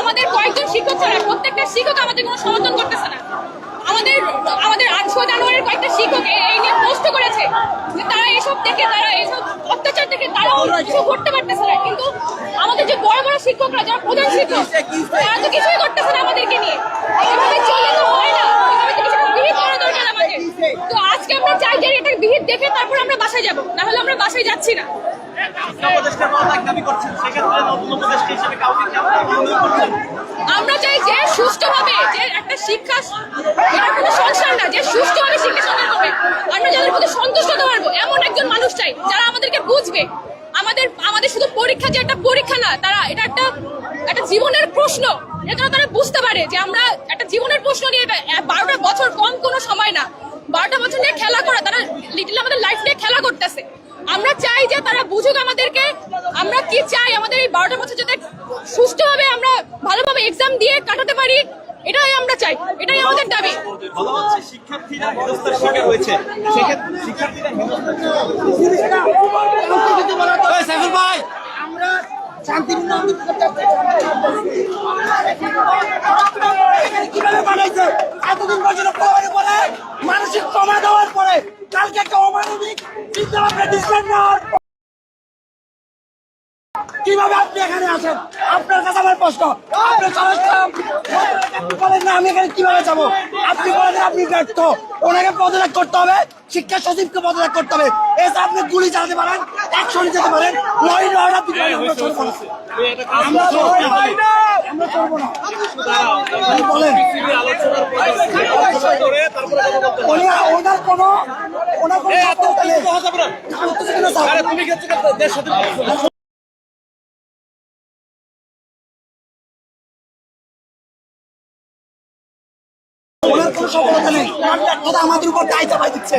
আমাদের কয়েকজন শিক্ষক ছাড়া প্রত্যেকটা শিক্ষক আমাদের কোনো সমর্থন করতেছে না। আমাদের আমাদের আটশো জানুয়ারির কয়েকটা শিক্ষক এই নিয়ে পোস্ট করেছে যে তারা এসব দেখে, তারা এসব অত্যাচার দেখে তারাও কিছু করতে পারতেছে না। কিন্তু আমাদের যে বড় বড় শিক্ষকরা, যারা প্রধান শিক্ষক, তারা তো কিছুই করতেছে না আমাদেরকে নিয়ে। এভাবে চলে তো হয় না। তো আজকে আমরা চাই যে এটা বিহিত দেখে তারপর আমরা বাসায় যাব। না হলে আমরা বাসায় যাচ্ছি না। আমরা চাই যে সুষ্ঠুভাবে যে একটা শিক্ষা সংসার না, যে সুষ্ঠুভাবে শিক্ষা সন্ধান করবে। আমরা যাদের প্রতি সন্তুষ্ট হতে পারব, এমন একজন মানুষ চাই, যারা আমাদেরকে বুঝবে। আমাদের আমাদের শুধু পরীক্ষা যে একটা পরীক্ষা না, তারা এটা একটা একটা জীবনের প্রশ্ন। এটা তারা বুঝতে পারে যে আমরা একটা জীবনের প্রশ্ন নিয়ে এটা বারোটা বছর কম কোনো সময় না। বারোটা বছর নিয়ে খেলা করে, তারা লিটিল আমাদের লাইফ নিয়ে খেলা করতেছে। আমরা চাই যে তারা বুঝুক আমাদেরকে। আমরা কি চাই? আমাদের এই বারোটা বছর যাতে সুষ্ঠুভাবে আমরা ভালোভাবে এক্সাম দিয়ে কাটাতে পারি, এটাই আমরা চাই। এটাই আমাদের দাবি। কীভাবে বানাইছে? এতদিন পরে পরে মানসিক কমা দেওয়ার পরে কালকে একটা অমানবিক চিন্তা ভাবনা ডিসিশন নেওয়ার কীভাবে আপনি এখানে আসেন আপনার কাছে আমার প্রশ্ন। আপনি স্বরাষ্ট্র বলেন না আমি এখানে কীভাবে যাব? আপনি বলেন আপনি ব্যর্থ। ওনাকে পদত্যাগ করতে হবে শিক্ষা সচিবকে পদত্যাগ করতে হবে। এসে আপনি গুলি চালাতে পারেন অ্যাকশনে যেতে পারেন নয় নয় আপনি আমরা আমরা না বলেন ওনার ওনার ওনার সফলতা নেই ব্যর্থতা আমাদের উপর দায় চাপাই দিচ্ছে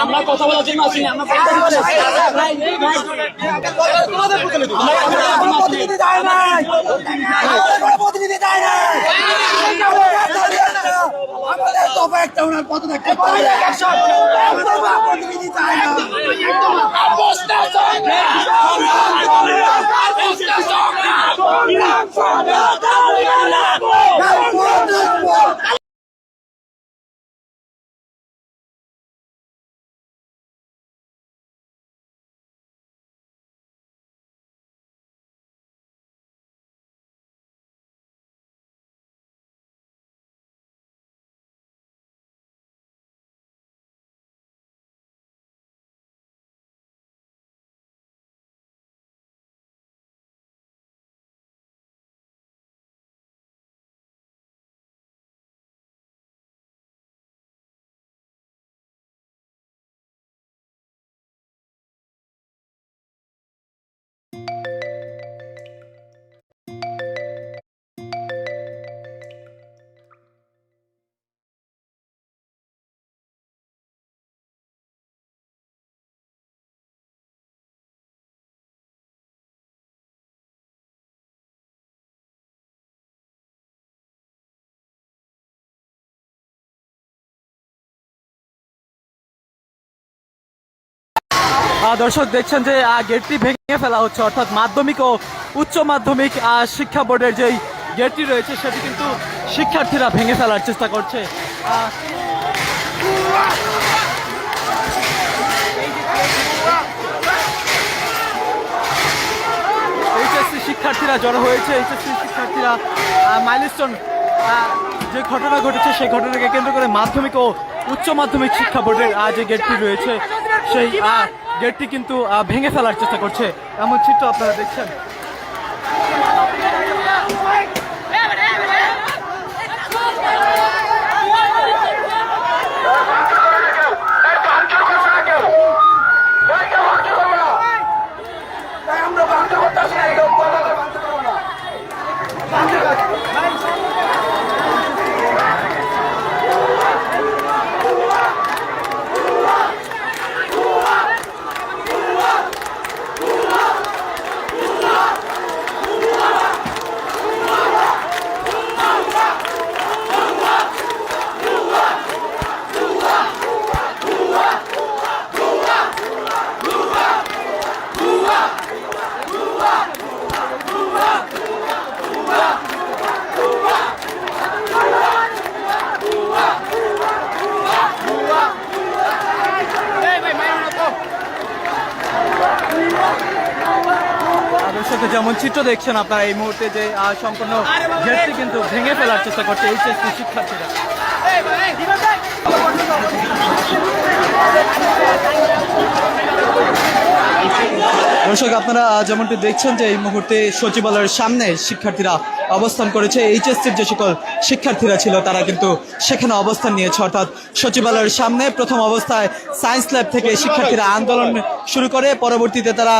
আমরা কথা বলার জন্য আসিনি আমরা প্রতিনিধি যায় নাই প্রতিনিধি যায় নাই আমাদের তবে একটা ওনার পদত্যাগ করতে হবে প্রতিনিধি যায় না অবস্থা দর্শক দেখছেন যে গেটটি ভেঙে ফেলা হচ্ছে, অর্থাৎ মাধ্যমিক ও উচ্চ মাধ্যমিক শিক্ষা বোর্ডের যেই গেটটি রয়েছে, সেটি কিন্তু শিক্ষার্থীরা ভেঙে ফেলার চেষ্টা করছে। শিক্ষার্থীরা জড়ো হয়েছে, এইচএসসি শিক্ষার্থীরা মাইলস্টোন যে ঘটনা ঘটেছে, সেই ঘটনাকে কেন্দ্র করে মাধ্যমিক ও উচ্চ মাধ্যমিক শিক্ষা বোর্ডের যে গেটটি রয়েছে সেই গেটটি কিন্তু ভেঙে ফেলার চেষ্টা করছে। এমন চিত্র আপনারা দেখছেন। দর্শক যেমন চিত্র দেখছেন আপনারা এই মুহূর্তে যে সম্পূর্ণ গেটটি কিন্তু ভেঙে ফেলার চেষ্টা করছে এইচএসসি শিক্ষার্থীরা। দর্শক, আপনারা যেমনটি দেখছেন যে এই মুহূর্তে সচিবালয়ের সামনে শিক্ষার্থীরা অবস্থান করেছে। এইচএসসির যে সকল শিক্ষার্থীরা ছিল, তারা কিন্তু সেখানে অবস্থান নিয়েছে। অর্থাৎ সচিবালয়ের সামনে প্রথম অবস্থায় সায়েন্স ল্যাব থেকে শিক্ষার্থীরা আন্দোলন শুরু করে। পরবর্তীতে তারা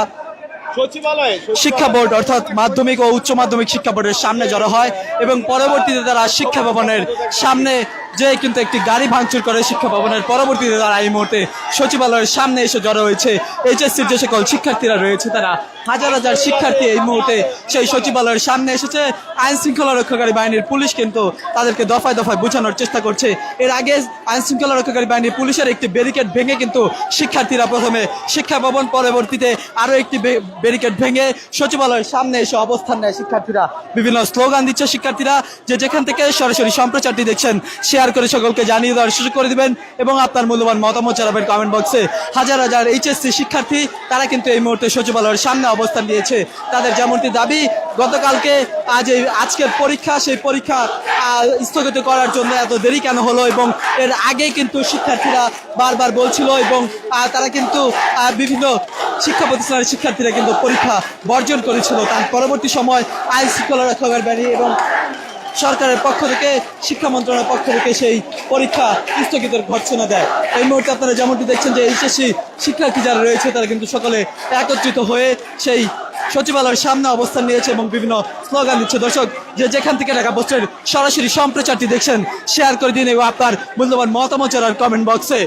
শিক্ষা বোর্ড অর্থাৎ মাধ্যমিক ও উচ্চ মাধ্যমিক শিক্ষা বোর্ডের সামনে জড়ো হয় এবং পরবর্তীতে তারা শিক্ষা ভবনের সামনে যে কিন্তু একটি গাড়ি ভাঙচুর করে শিক্ষা ভবনের পরবর্তীতে তারা এই মুহূর্তে সচিবালয়ের সামনে এসে জড়ো হয়েছে। এইচএসসির যে সকল শিক্ষার্থীরা রয়েছে, তারা হাজার হাজার শিক্ষার্থী এই মুহূর্তে সেই সচিবালয়ের সামনে এসেছে। আইন শৃঙ্খলা রক্ষাকারী বাহিনীর পুলিশ কিন্তু তাদেরকে দফায় দফায় বোঝানোর চেষ্টা করছে। এর আগে আইন শৃঙ্খলা রক্ষাকারী বাহিনীর পুলিশের একটি ব্যারিকেড ভেঙে কিন্তু শিক্ষার্থীরা প্রথমে শিক্ষা ভবন পরবর্তীতে আরও একটি ব্যারিকেড ভেঙে সচিবালয়ের সামনে এসে অবস্থান নেয় শিক্ষার্থীরা। বিভিন্ন স্লোগান দিচ্ছে শিক্ষার্থীরা যে যেখান থেকে সরাসরি সম্প্রচারটি দেখছেন শেয়ার করে সকলকে জানিয়ে দেওয়ার সুযোগ করে দিবেন এবং আপনার মূল্যবান মতামত জানাবেন কমেন্ট বক্সে হাজার হাজার এইচএসসি শিক্ষার্থী, তারা কিন্তু এই মুহূর্তে সচিবালয়ের সামনে অবস্থান নিয়েছে। তাদের যেমনটি দাবি, গতকালকে আজ এই আজকের পরীক্ষা, সেই পরীক্ষা স্থগিত করার জন্য এত দেরি কেন হলো এবং এর আগে কিন্তু শিক্ষার্থীরা বারবার বলছিল এবং তারা কিন্তু বিভিন্ন শিক্ষা প্রতিষ্ঠানের শিক্ষার্থীরা কিন্তু পরীক্ষা বর্জন করেছিল। তার পরবর্তী সময় আইন শৃঙ্খলা রক্ষাকারী বাহিনী এবং সরকারের পক্ষ থেকে, শিক্ষা মন্ত্রণালয়ের পক্ষ থেকে সেই পরীক্ষা স্থগিতের ঘোষণা দেয়। এই মুহূর্তে আপনারা যেমনটি দেখছেন যে এইচএসসি শিক্ষার্থী যারা রয়েছে, তারা কিন্তু সকলে একত্রিত হয়ে সেই সচিবালয়ের সামনে অবস্থান নিয়েছে এবং বিভিন্ন স্লোগান দিচ্ছে। দর্শক, যে যেখান থেকে ঢাকা পোস্টের সরাসরি সম্প্রচারটি দেখছেন, শেয়ার করে দিন এবং আপনার মূল্যবান মতামত জানার কমেন্ট বক্সে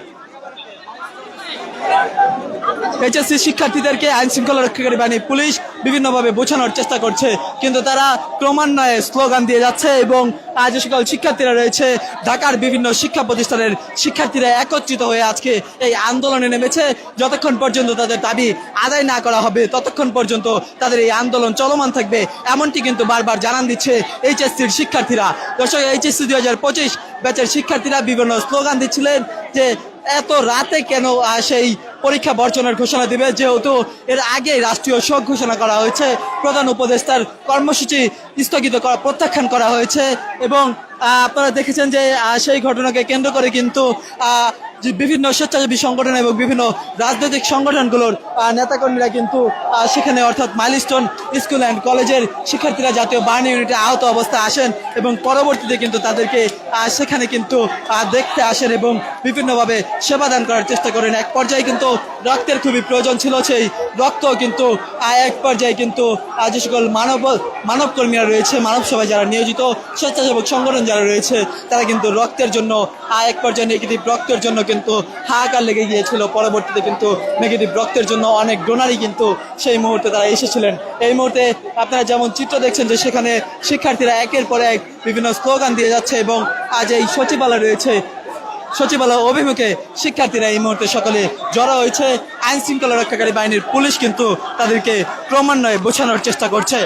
এইচএসসি শিক্ষার্থীদেরকে আইন শৃঙ্খলা রক্ষাকারী বাহিনী, পুলিশ বিভিন্নভাবে বোঝানোর চেষ্টা করছে। কিন্তু তারা ক্রমান্বয়ে স্লোগান দিয়ে যাচ্ছে এবং আজ সকল শিক্ষার্থীরা রয়েছে, ঢাকার বিভিন্ন শিক্ষা প্রতিষ্ঠানের শিক্ষার্থীরা একত্রিত হয়ে আজকে এই আন্দোলনে নেমেছে। যতক্ষণ পর্যন্ত তাদের দাবি আদায় না করা হবে, ততক্ষণ পর্যন্ত তাদের এই আন্দোলন চলমান থাকবে, এমনটি কিন্তু বারবার জানান দিচ্ছে এইচএসসির শিক্ষার্থীরা। দর্শক, এইচএসসি দুই হাজার পঁচিশ ব্যাচের শিক্ষার্থীরা বিভিন্ন স্লোগান দিচ্ছিলেন যে, এত রাতে কেন সেই পরীক্ষা বর্জনের ঘোষণা দিবে। যেহেতু এর আগে রাষ্ট্রীয় শোক ঘোষণা করা হয়েছে, প্রধান উপদেষ্টার কর্মসূচি স্থগিত করা প্রত্যাখ্যান করা হয়েছে এবং আপনারা দেখেছেন যে সেই ঘটনাকে কেন্দ্র করে কিন্তু বিভিন্ন স্বেচ্ছাসেবী সংগঠন এবং বিভিন্ন রাজনৈতিক সংগঠনগুলোর নেতাকর্মীরা কিন্তু সেখানে অর্থাৎ মাইলস্টোন স্কুল অ্যান্ড কলেজের শিক্ষার্থীরা জাতীয় বাহিনী ইউনিটে আহত অবস্থায় আসেন এবং পরবর্তীতে কিন্তু তাদেরকে সেখানে কিন্তু দেখতে আসেন এবং বিভিন্নভাবে সেবাদান করার চেষ্টা করেন। এক পর্যায়ে কিন্তু রক্তের খুবই প্রয়োজন ছিল, সেই রক্ত কিন্তু এক পর্যায়ে কিন্তু যে সকল মানব মানব কর্মীরা রয়েছে মানব সভায় যারা নিয়োজিত স্বেচ্ছাসেবক সংগঠন যারা রয়েছে, তারা কিন্তু রক্তের জন্য এক পর্যায়ে নেগেটিভ রক্তের জন্য কিন্তু হাহাকার লেগে গিয়েছিল। পরবর্তীতে কিন্তু নেগেটিভ রক্তের জন্য অনেক ডোনারই কিন্তু সেই মুহূর্তে তারা এসেছিলেন। এই মুহূর্তে আপনারা যেমন চিত্র দেখছেন যে সেখানে শিক্ষার্থীরা একের পর এক বিভিন্ন স্লোগান দিয়ে যাচ্ছে এবং আজ এই সচিবালয় রয়েছে। সচিবালয় অভিমুখে শিক্ষার্থীরা এই মুহূর্তে সকলে জড়ো হয়েছে। আইন শৃঙ্খলা রক্ষাকারী বাহিনীর পুলিশ কিন্তু তাদেরকে ক্রমান্বয়ে বোঝানোর চেষ্টা করছে।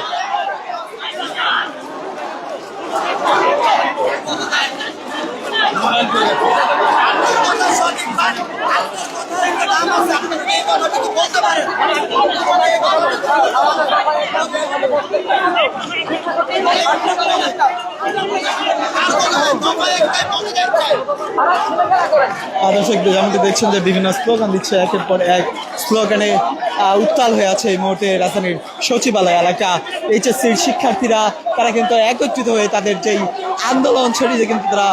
দর্শক যেমনটি দেখছেন যে বিভিন্ন স্লোগান দিচ্ছে, একের পর এক স্লোগানে উত্তাল হয়ে আছে এই মুহূর্তে রাজধানীর সচিবালয় এলাকা। এইচএসসির শিক্ষার্থীরা, তারা কিন্তু একত্রিত হয়ে তাদের যেই আন্দোলন ছড়িয়ে কিন্তু তারা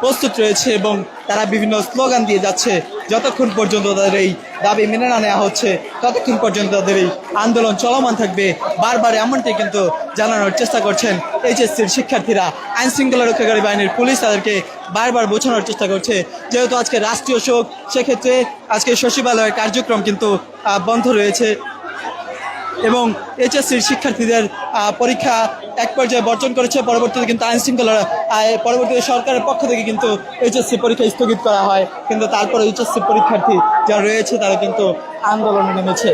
প্রস্তুত রয়েছে এবং তারা বিভিন্ন স্লোগান দিয়ে যাচ্ছে। যতক্ষণ পর্যন্ত তাদের এই দাবি মেনে না নেওয়া হচ্ছে, ততক্ষণ পর্যন্ত তাদের এই আন্দোলন চলমান থাকবে। বারবার এমনটি কিন্তু জানানোর চেষ্টা করছেন এইচএসসির শিক্ষার্থীরা। আইন শৃঙ্খলা রক্ষাকারী বাহিনীর পুলিশ তাদেরকে বারবার বোঝানোর চেষ্টা করছে। যেহেতু আজকে রাষ্ট্রীয় শোক, সেক্ষেত্রে আজকে সচিবালয়ের কার্যক্রম কিন্তু বন্ধ রয়েছে এবং এইচএসসির শিক্ষার্থীদের পরীক্ষা এক পর্যায়ে বর্জন করেছে। পরবর্তীতে কিন্তু আইন শৃঙ্খলা পরবর্তীতে সরকারের পক্ষ থেকে কিন্তু এইচএসসি পরীক্ষা স্থগিত করা হয়। কিন্তু তারপরে এইচএসসি পরীক্ষার্থী যারা রয়েছে তারা কিন্তু আন্দোলনে নেমেছে।